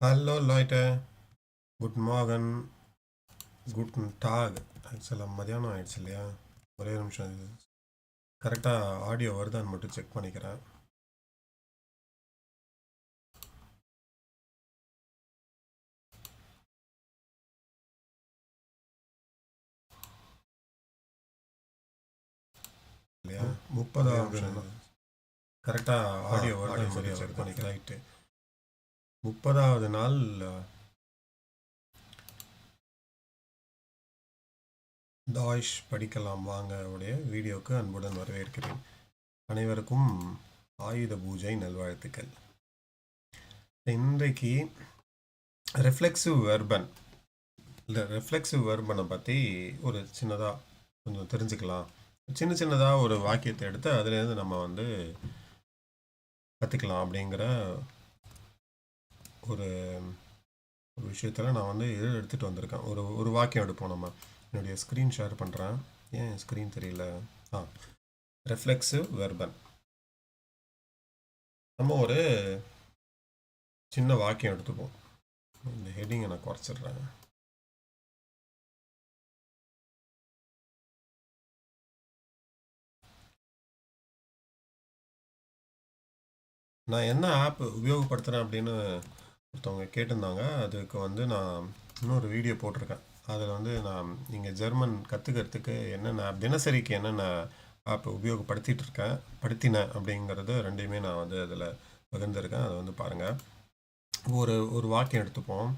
Hallo Leute, guten Morgen, guten Tag. ஆக்சுவலாக மதியானம் ஆயிடுச்சு இல்லையா ஒரே நிமிஷம். கரெக்டாக ஆடியோ வருதான்னு மட்டும் செக் பண்ணிக்கிறேன். இல்லையா? முப்பதாவது கரெக்டாக ஆடியோ வருதான்னு செக் பண்ணிக்கிறேன். ரைட்டு முப்பதாவது நாள் தாய்ஷ் படிக்கலாம். வாங்க உடைய வீடியோக்கு அன்புடன் வரவேற்கிறேன். அனைவருக்கும் ஆயுத பூஜை நல்வாழ்த்துக்கள். இன்றைக்கு ரெஃப்ளெக்சிவ் வெர்பன் இல்லை ரெஃப்ளெக்சிவ் வெர்பனை பற்றி ஒரு சின்னதாக கொஞ்சம் தெரிஞ்சுக்கலாம். சின்ன சின்னதாக ஒரு வாக்கியத்தை எடுத்து அதுலேருந்து நம்ம வந்து கற்றுக்கலாம் அப்படிங்கிற ஒரு ஒரு விஷயத்தில் நான் வந்து இது எடுத்துகிட்டு வந்திருக்கேன். ஒரு ஒரு வாக்கியம் எடுப்போம் நம்ம. என்னுடைய ஸ்க்ரீன் ஷேர் பண்ணுறேன் ஏன் ஸ்க்ரீன் தெரியல? ஆ ரெஃப்ளெக்சிவ் வெர்பன் நம்ம ஒரு சின்ன வாக்கியம் எடுத்துப்போம். இந்த ஹெட்டிங்கை நான் குறைச்சிடுறேன். நான் என்ன ஆப் உபயோகப்படுத்துகிறேன் அப்படின்னு ஒருத்தவங்க கேட்டிருந்தாங்க. அதுக்கு வந்து நான் இன்னொரு வீடியோ போட்டிருக்கேன். அதில் வந்து நான் நீங்கள் ஜெர்மன் கற்றுக்கிறதுக்கு என்னென்ன தினசரிக்கு என்னென்ன ஆப் உபயோகப்படுத்திகிட்டு இருக்கேன் படுத்தினேன் அப்படிங்கிறது ரெண்டையுமே நான் வந்து அதில் பகிர்ந்துருக்கேன். அதை வந்து பாருங்கள் ஒரு ஒரு வாக்கியம் எடுத்துப்போம்.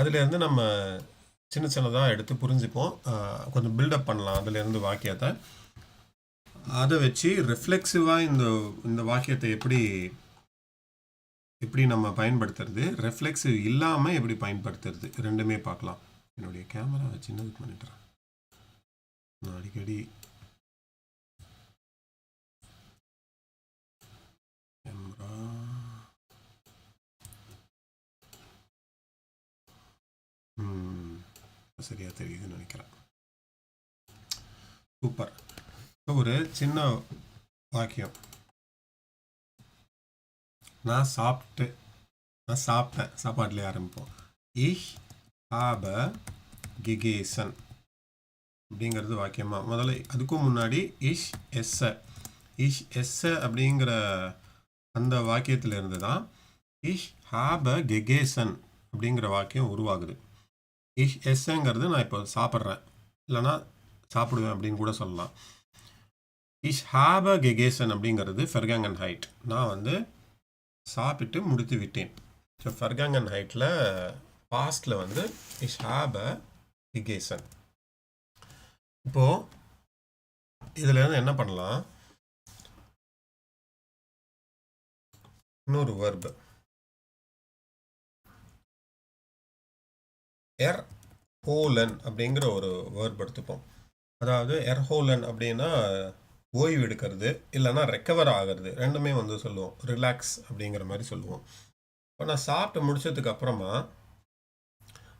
அதுலேருந்து நம்ம சின்ன சின்னதாக எடுத்து புரிஞ்சுப்போம். கொஞ்சம் பில்டப் பண்ணலாம் அதுலேருந்து வாக்கியத்தை. அதை வச்சு ரிஃப்ளெக்சிவாக இந்த இந்த வாக்கியத்தை எப்படி எப்படி நம்ம பயன்படுத்துறது ரெஃப்ளெக்ஸ் இல்லாமல் எப்படி பயன்படுத்துறது? ரெண்டுமே பார்க்கலாம். என்னுடைய கேமரா சின்னது பண்ணிட்டுறேன்? நான் அடிக்கடி கேமரா ம் சரியாக தெரியுதுன்னு நினைக்கிறேன். சூப்பர். ஒரு சின்ன வாக்கியம். நான் சாப்பிட்டு நான் சாப்பிட்டேன். சாப்பாட்டிலே ஆரம்பிப்போம் இஷ் ஹாப கிகேசன் அப்படிங்கிறது வாக்கியமாக முதல்ல அதுக்கும் முன்னாடி இஷ் எஸ்ஸ இஷ் எஸ்ஸ அப்படிங்கிற அந்த வாக்கியத்தில் இருந்து தான் இஷ் ஹாப கெகேசன் அப்படிங்கிற வாக்கியம் உருவாகுது. இஷ் எஸ்ஸங்கிறது நான் இப்போ சாப்பிட்றேன். இல்லைன்னா சாப்பிடுவேன் அப்படின்னு கூட சொல்லலாம். இஷ் ஹாப கெகேசன் அப்படிங்கிறது ஃபெர்காங்கன் ஹைட் நான் வந்து சாப்பிட்டு முடித்து விட்டேன். ஸோ ஃபர்காங்கன் ஹைட்டில் பாஸ்டில் வந்து இஷ் அ ஹிகேசன் இப்போது இதுலேருந்து என்ன பண்ணலாம்? இன்னொரு வேர்பு எர் ஹோலன் அப்படிங்கிற ஒரு வேர்ப் எடுத்துப்போம். அதாவது எர்ஹோலன் அப்படின்னா ஓய்வு எடுக்கிறது இல்லைன்னா ரெக்கவர் ஆகிறது ரெண்டுமே வந்து சொல்லுவோம். ரிலாக்ஸ் அப்படிங்கிற மாதிரி சொல்லுவோம். இப்போ நான் சாப்பிட்டு முடிச்சதுக்கு அப்புறமா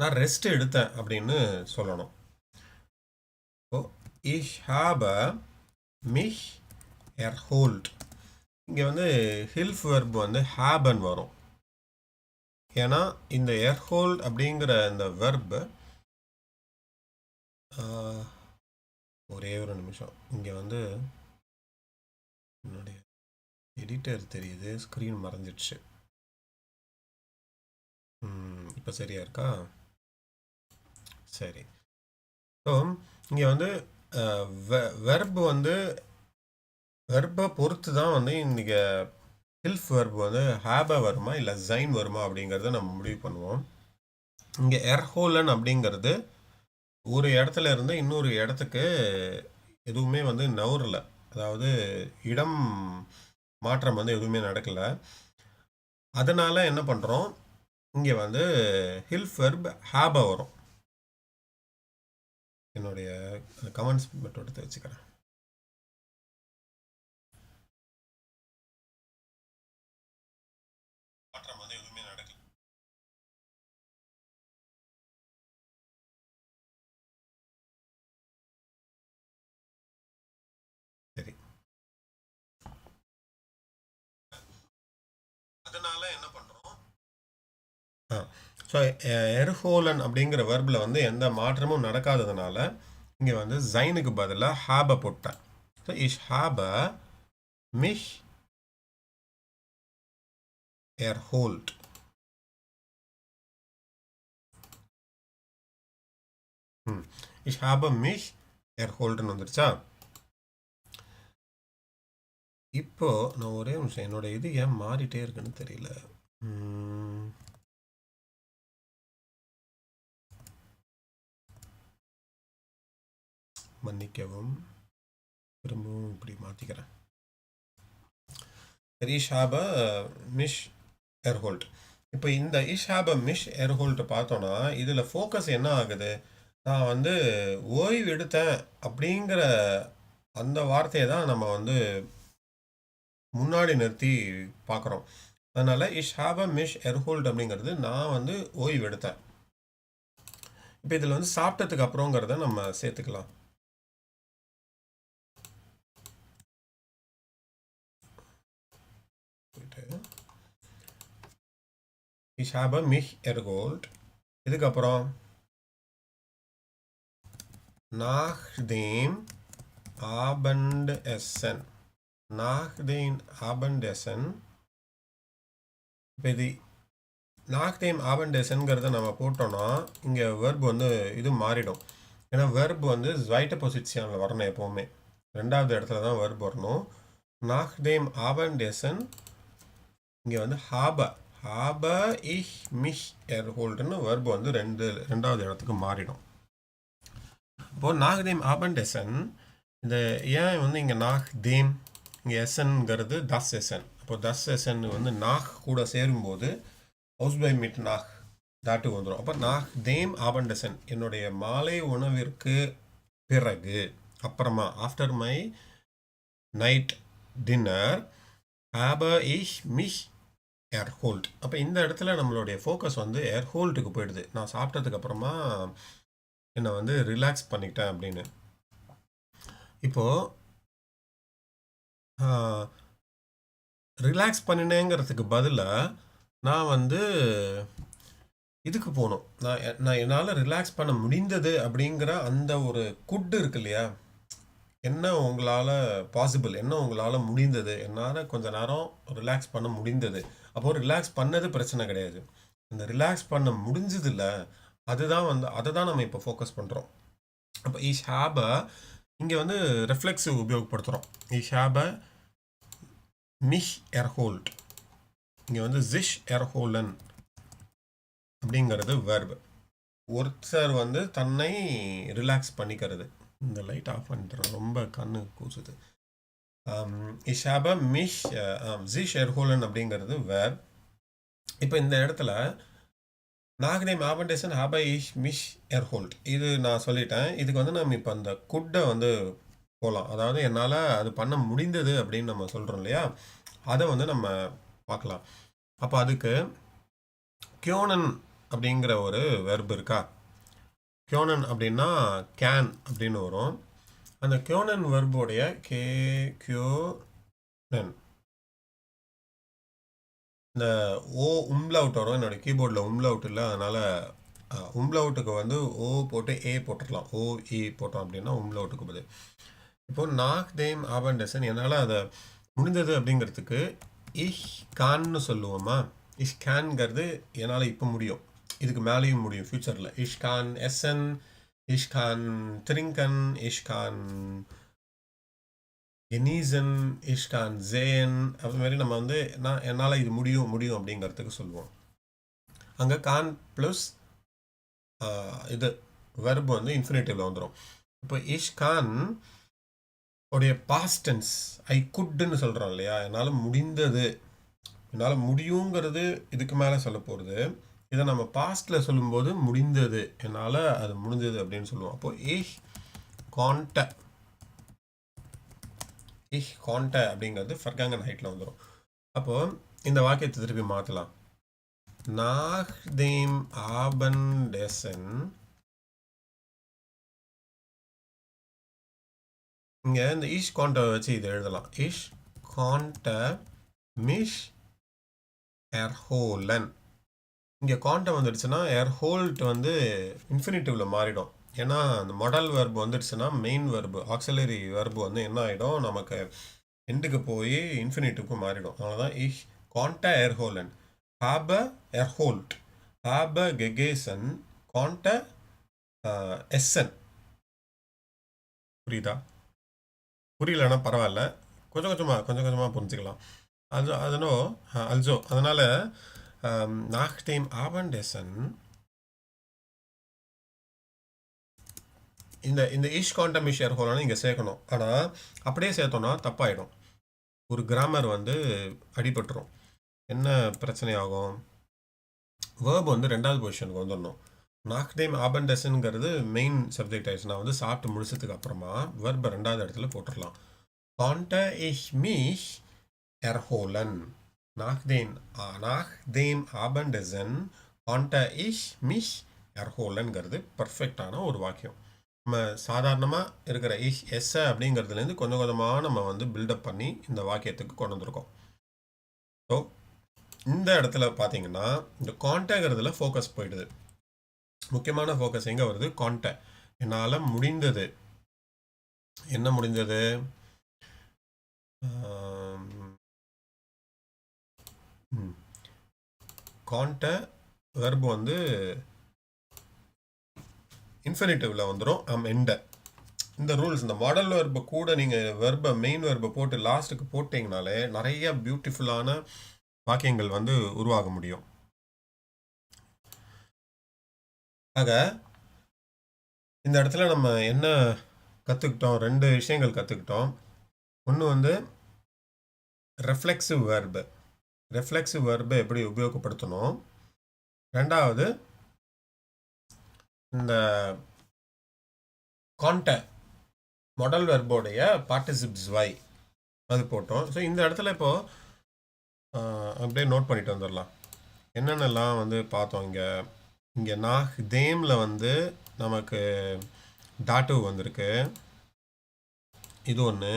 நான் ரெஸ்ட் எடுத்தேன் அப்படின்னு சொல்லணும். இப்போ இஷ் ஹாப மிஷ் எர்ஹோல்ட் இங்கே வந்து ஹில்ஃப் வெர்ப் வந்து ஹேபன் வரும். ஏன்னா இந்த எர்ஹோல்ட் அப்படிங்கிற இந்த வெர்ப் ஒரே ஒரு நிமிஷம். இங்கே வந்து என்னுடைய எடிட்டர் தெரியுது ஸ்க்ரீன் மறைஞ்சிடுச்சு இப்போ சரியா இருக்கா? சரி. ஸோ இங்கே வந்து வெர்பு வந்து வெர்பை பொறுத்து தான் வந்து இன்றைக்கி ஹில்ஃப் வெர்ப் வந்து ஹேபா வருமா இல்லை ஜைன் வருமா அப்படிங்கிறத நம்ம முடிவு பண்ணுவோம். இங்கே எர்ஹோலன் அப்படிங்கிறது ஒரு இடத்துல இருந்து இன்னொரு இடத்துக்கு எதுவுமே வந்து நவுறல அதாவது இடம் மாற்றம் வந்து எதுவுமே நடக்கலை. அதனால் என்ன பண்ணுறோம் இங்கே வந்து ஹில் வெர்ப் ஹேபா வரும். என்னுடைய கமெண்ட்ஸ் மட்டும் எடுத்து வச்சுக்கிறேன். அதனால என்ன பண்றோம்? ஸோ எர்ஹோலன் அப்படிங்கிற வேர்பில் வந்து எந்த மாற்றமும் நடக்காததுனால இங்கே வந்து ஜைனுக்கு பதிலாக ஹாபை போட்டேன் ஸோ இஷ் ஹாப மிஷ் எர்ஹோல்ட் இஷ் ஹாப மிஷ் எர்ஹோல்டுன்னு வந்துருச்சா? இப்போ நான் ஒரே நிமிஷம் என்னோட இது ஏன் மாறிட்டே இருக்குன்னு தெரியல. மன்னிக்கவும். திரும்பவும் இப்படி மாற்றிக்கிறேன் ரீஷாப மிஷ் ஏர்ஹோல்ட். இப்போ இந்த இஷாப மிஷ் ஏர்ஹோல்ட் பார்த்தோன்னா இதில் ஃபோக்கஸ் என்ன ஆகுது? நான் வந்து ஓய்வு எடுத்தேன் அப்படிங்கிற அந்த வார்த்தையை தான் நம்ம வந்து முன்னாடி நிறுத்தி பார்க்குறோம். அதனால் இஷாப மிஷ் எர்ஹோல்ட் அப்படிங்கிறது நான் வந்து ஓய்வு எடுத்தேன். இப்போ இதில் வந்து சாப்பிட்டதுக்கு அப்புறங்கிறத நம்ம சேர்த்துக்கலாம். இஷ் ஹாவ் அ மிஷ் எர்ஹோல்ட் இதுக்கப்புறம் நாஹ்தேம் ஆபண்ட் எஸ்என் nach dem Abendessen. இப்போ இது நாக் டைம் Abendessenங்கிறத நம்ம போட்டோன்னா இங்கே வெர்ப் வந்து இது மாறிடும். ஏன்னா வெர்ப் வந்து ஸ்வைட்ட பொசிஷனில் வரணும் எப்போவுமே. ரெண்டாவது இடத்துல தான் வெர்ப் வரணும். நாக் டைம் ஆபண்டேசன் இங்கே வந்து ஹாப ஹாப இஹ் மிஷ் எர்ஹோல்டுன்னு வெர்ப் வந்து ரெண்டு ரெண்டாவது இடத்துக்கு மாறிடும். இப்போது நாக் தேம் ஆபண்டெசன் இந்த ஏன் வந்து இங்கே நாக் தேம் இங்கே எஸ்என்ங்கிறது தஸ் எசன் அப்போ தஸ் எஸ்என் வந்து நாக் கூட சேரும்போது ஹவுஸ் பை மிட் நாக் தாட்டு வந்துடும் அப்போ நாக் தேம் ஆபண்டசன் என்னுடைய மாலை உணவிற்கு பிறகு அப்புறமா ஆஃப்டர் மை நைட் டின்னர் ஹாப இஷ் மிஷ் ஏர்ஹோல்ட் அப்போ இந்த இடத்துல நம்மளுடைய ஃபோக்கஸ் வந்து ஏர்ஹோல்ட்டுக்கு போயிடுது. நான் சாப்பிட்டதுக்கு அப்புறமா என்னை வந்து ரிலாக்ஸ் பண்ணிக்கிட்டேன் அப்படின்னு. இப்போது ரிலாக்ஸ் பண்ணினேங்கிறதுக்கு பதிலாக நான் வந்து இதுக்கு போகணும் நான் நான் என்னால் ரிலாக்ஸ் பண்ண முடிந்தது அப்படிங்கிற அந்த ஒரு குட் இருக்கு இல்லையா? என்ன உங்களால் பாசிபிள் என்ன உங்களால் முடிந்தது? என்னால் கொஞ்ச நேரம் ரிலாக்ஸ் பண்ண முடிந்தது. அப்போது ரிலாக்ஸ் பண்ணது பிரச்சனை கிடையாது. அந்த ரிலாக்ஸ் பண்ண முடிஞ்சதில்ல அதுதான் வந்து அதை தான் நம்ம இப்போ ஃபோக்கஸ் பண்ணுறோம் அப்போ ஈ ஷாபை இங்கே வந்து ரெஃப்ளெக்ஸிவ் உபயோகப்படுத்துகிறோம் ஈ ஷாபை மிஷ் எர்ஹோல்ட் இங்கே வந்து ஜிஷ் எர்ஹோலன் அப்படிங்கிறது வெர்ப் ஒருத்தர் வந்து தன்னை ரிலாக்ஸ் பண்ணிக்கிறது. இந்த லைட் ஆஃப் பண்ணுறோம் ரொம்ப கண்ணு கூசுது. இஷாபா மிஷ் ஜிஷ் எர்ஹோலன் அப்படிங்கிறது வேர் இப்போ இந்த இடத்துல நாகனேம் மாபண்டேசன் ஹாபை இஷ் மிஷ் ஏர்ஹோல்ட். இது நான் சொல்லிட்டேன். இதுக்கு வந்து நம்ம இப்போ அந்த குட்டை வந்து போகலாம் அதாவது என்னால் அது பண்ண முடிந்தது அப்படின்னு நம்ம சொல்கிறோம் இல்லையா? அதை வந்து நம்ம பார்க்கலாம். அப்போ அதுக்கு கியோனன் அப்படிங்கிற ஒரு வெர்ப் இருக்கா? கியோனன் அப்படின்னா கேன் அப்படின்னு வரும். அந்த கியோனன் வெர்போடைய கே கியோனன் இந்த ஓ உம்லவுட் வரும். என்னோட கீபோர்டில் உம்லவுட் இல்லை. அதனால் உம்லவுட்டுக்கு வந்து ஓ போட்டு ஏ போட்டுடலாம் ஓ இ போட்டோம் அப்படின்னா உம்லவுட்டுக்கு பதில். இப்போ நாக் தேம் ஆபண்டசன் என்னால் அதை முடிந்தது அப்படிங்கிறதுக்கு இஷ் கான்னு சொல்லுவோமா? இஷ் கான்ங்கிறது என்னால் இப்போ முடியும். இதுக்கு மேலேயும் முடியும் ஃப்யூச்சரில் இஷ்கான் எஸ்என் இஷ்கான் திரிங்கன் இஷ்கான் எனீசன் இஷ்கான் ஜேன் அது மாதிரி நம்ம வந்து நான் என்னால் இது முடியும் முடியும் அப்படிங்கிறதுக்கு சொல்லுவோம். அங்கே கான் ப்ளஸ் இது வெர்ப் வந்து இன்ஃபினிட்டிவில் வந்துடும் இப்போ இஷ்கான் உடைய பாஸ்டன்ஸ் ஐ குட்டுன்னு சொல்கிறோம் இல்லையா? என்னால் முடிந்தது. என்னால் முடியுங்கிறது இதுக்கு மேலே சொல்ல போகிறது இதை நம்ம பாஸ்டில் சொல்லும்போது முடிந்தது. என்னால் அது முடிஞ்சது அப்படின்னு சொல்லுவோம். அப்போது ஏஹ் கான்ட இஹ் கான்ட அப்படிங்கிறது ஃபர்காங்கன் ஹைட்டில் வந்துடும் அப்போ இந்த வாக்கியத்தை திருப்பி மாற்றலாம் நாக் தேம் ஆபன் டெசன் இங்கே இந்த இஷ் கான்ட வச்சு இதை எழுதலாம். இஷ் கான்ட மிஷ் எர்ஹோலன் இங்கே காண்டம் வந்துடுச்சுன்னா ஏர் ஹோல்ட் வந்து இன்ஃபினிட்டிவில் மாறிடும். ஏன்னா அந்த மொடல் வெர்பு வந்துடுச்சுன்னா மெயின் வெர்பு ஆக்சிலரி வெர்பு வந்து என்ன ஆகிடும் நமக்கு எண்டுக்கு போய் இன்ஃபினிட்டுக்கும் மாறிடும். அதனால தான் இஷ் காண்ட ஏர்ஹோலன் ஹாப எர்ஹோல்ட் ஹாப கெகேசன் கான்ட எஸ்என் புரியுதா? புரியலன்னா பரவாயில்ல. கொஞ்சம் கொஞ்சமாக கொஞ்சம் கொஞ்சமாக புரிஞ்சுக்கலாம். அது அதனோ அல்ஜோ அதனால் nach dem Abendessen இந்த இந்த இஷ் குவாண்டம் இஷ் ஏர்ஹோலான இங்கே சேர்க்கணும். ஆனால் அப்படியே சேர்த்தோன்னா தப்பாயிடும். ஒரு கிராமர் வந்து அடிபட்டுரும். என்ன பிரச்சனை ஆகும் வேர்ப் வந்து ரெண்டாவது பொசிஷனுக்கு வந்துடணும். நாக் டைம் ஆபண்டஸ்ங்கிறது மெயின் சப்ஜெக்ட் ஆயிடுச்சுன்னா வந்து சாப்பிட்டு முடிச்சதுக்கு அப்புறமா வேர்பை ரெண்டாவது இடத்துல போட்டுடலாம். காண்ட இஷ் மீஷ் எர்ஹோலன் நாக்தேன் den, nach dem Abendessen konnte ich mich erholenங்கிறது பர்ஃபெக்டான ஒரு வாக்கியம். நம்ம சாதாரணமாக இருக்கிற இஷ் எஸ் அப்படிங்கிறதுலேருந்து கொஞ்சம் கொஞ்சமாக நம்ம வந்து பில்டப் பண்ணி இந்த வாக்கியத்துக்கு கொண்டு வந்திருக்கோம். ஸோ இந்த இடத்துல பார்த்தீங்கன்னா இந்த கான்டேங்கிறதுல ஃபோக்கஸ் போயிடுது. முக்கியமான ஃபோக்கஸ் எங்கே வருது? கான்டே என்னால் முடிந்தது. என்ன முடிந்தது? காண்ட வெர்பு வந்து இன்ஃபினிட்டிவில் வந்துடும் அம் எண்டை இந்த ரூல்ஸ் இந்த மாடல் வெர்பை கூட நீங்கள் வெர்பை மெயின் வெர்பை போட்டு லாஸ்ட்டுக்கு போட்டிங்கனாலே நிறைய பியூட்டிஃபுல்லான வாக்கியங்கள் வந்து உருவாக முடியும். ஆக இந்த இடத்துல நம்ம என்ன கற்றுக்கிட்டோம் ரெண்டு விஷயங்கள் கற்றுக்கிட்டோம் ஒன்று வந்து ரெஃப்ளெக்சிவ் வெர்பு ரெஃப்ளெக்சிவ் வெர்பை எப்படி உபயோகப்படுத்தணும்? ரெண்டாவது இந்த கான்ட மொடல் வெர்போடைய பார்ட்டிசிப்ஸ் வை அது போட்டோம். ஸோ இந்த இடத்துல இப்போது அப்படியே நோட் பண்ணிட்டு வந்துடலாம். என்னென்னலாம் வந்து பார்த்தோம் இங்கே? இங்கே நாக் தேமில் வந்து நமக்கு டாட்டு வந்திருக்கு. இது ஒன்று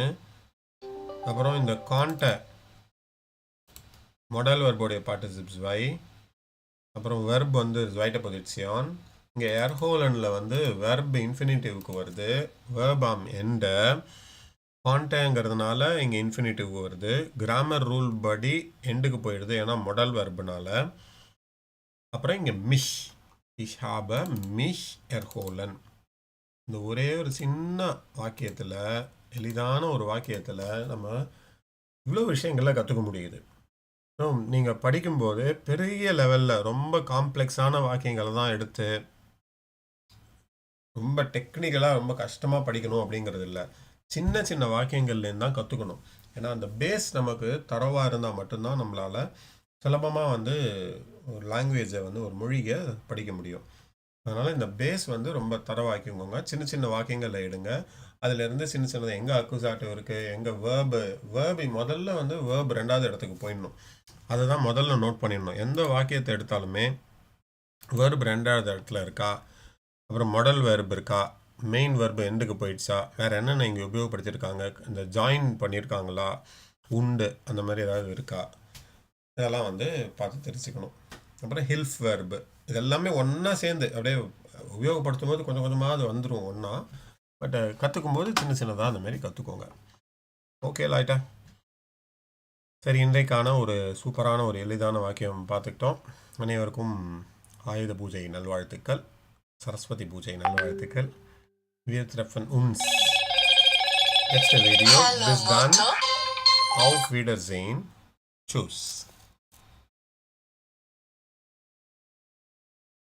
அப்புறம் இந்த கான்ட மொடல் வெர்போடைய பார்ட்டிசிப்ஸ் வை அப்புறம் வெர்ப் வந்து ஸ்வைட்ட பொசிஷன் இங்கே ஏர்ஹோலனில் வந்து வெர்ப் இன்ஃபினிட்டிவ்க்கு வருது. வேர்ப் ஆம் எண்ட கான்டேங்கிறதுனால இங்கே இன்ஃபினிட்டிவ் வருது. கிராமர் ரூல் படி எண்டுக்கு போயிடுது ஏன்னா மொடல் வெர்புனால அப்புறம் இங்கே மிஷ் இஷாப மிஷ் எர்ஹோலன் இந்த ஒரே ஒரு சின்ன வாக்கியத்தில் எளிதான ஒரு வாக்கியத்தில் நம்ம இவ்வளோ விஷயங்களை கற்றுக்க முடியுது. நீங்கள் படிக்கும்போது பெரிய லெவலில் ரொம்ப காம்ப்ளெக்ஸான வாக்கியங்களை தான் எடுத்து ரொம்ப டெக்னிக்கலாக ரொம்ப கஷ்டமாக படிக்கணும் அப்படிங்கிறது இல்லை. சின்ன சின்ன வாக்கியங்கள்லேருந்து தான் கற்றுக்கணும் ஏன்னா அந்த பேஸ் நமக்கு தரவாக இருந்தால் மட்டும்தான் நம்மளால் சுலபமாக வந்து ஒரு லாங்குவேஜை வந்து ஒரு மொழியை படிக்க முடியும். அதனால் இந்த பேஸ் வந்து ரொம்ப தரவாக்கிக்கோங்க. சின்ன சின்ன வாக்கியங்களில் எடுங்க. அதுலேருந்து சின்ன சின்னது எங்கே அக்குசாட்டிவ் இருக்குது எங்கே வேர்பு வேர்பு முதல்ல வந்து வேர்பு ரெண்டாவது இடத்துக்கு போயிடணும். அதை தான் முதல்ல நோட் பண்ணிடணும். எந்த வாக்கியத்தை எடுத்தாலுமே வேர்பு ரெண்டாவது இடத்துல இருக்கா? அப்புறம் மொடல் வேர்பு இருக்கா? மெயின் வேர்பு எண்டுக்கு போயிடுச்சா? வேறு என்னென்ன இங்கே உபயோகப்படுத்தியிருக்காங்க? இந்த ஜாயின் பண்ணியிருக்காங்களா? உண்டு அந்த மாதிரி ஏதாவது இருக்கா? இதெல்லாம் வந்து பார்த்து தெரிஞ்சுக்கணும். அப்புறம் ஹில்ஃப் வெர்பு இதெல்லாமே ஒன்றா சேர்ந்து அப்படியே உபயோகப்படுத்தும் போது கொஞ்சம் கொஞ்சமாக அது வந்துடும் ஒன்றா பட் கற்றுக்கும் போது சின்ன சின்னதாக அந்த மாதிரி கற்றுக்கோங்க ஓகே லாய்ட்டா. சரி இன்றைக்கான ஒரு சூப்பரான ஒரு எளிதான வாக்கியம் பார்த்துக்கிட்டோம். அனைவருக்கும் ஆயுத பூஜை நல்வாழ்த்துக்கள். சரஸ்வதி பூஜை நல்வாழ்த்துக்கள் Wir treffen uns. Nächste Video. Bis dann. Auf Wiedersehen. Tschüss.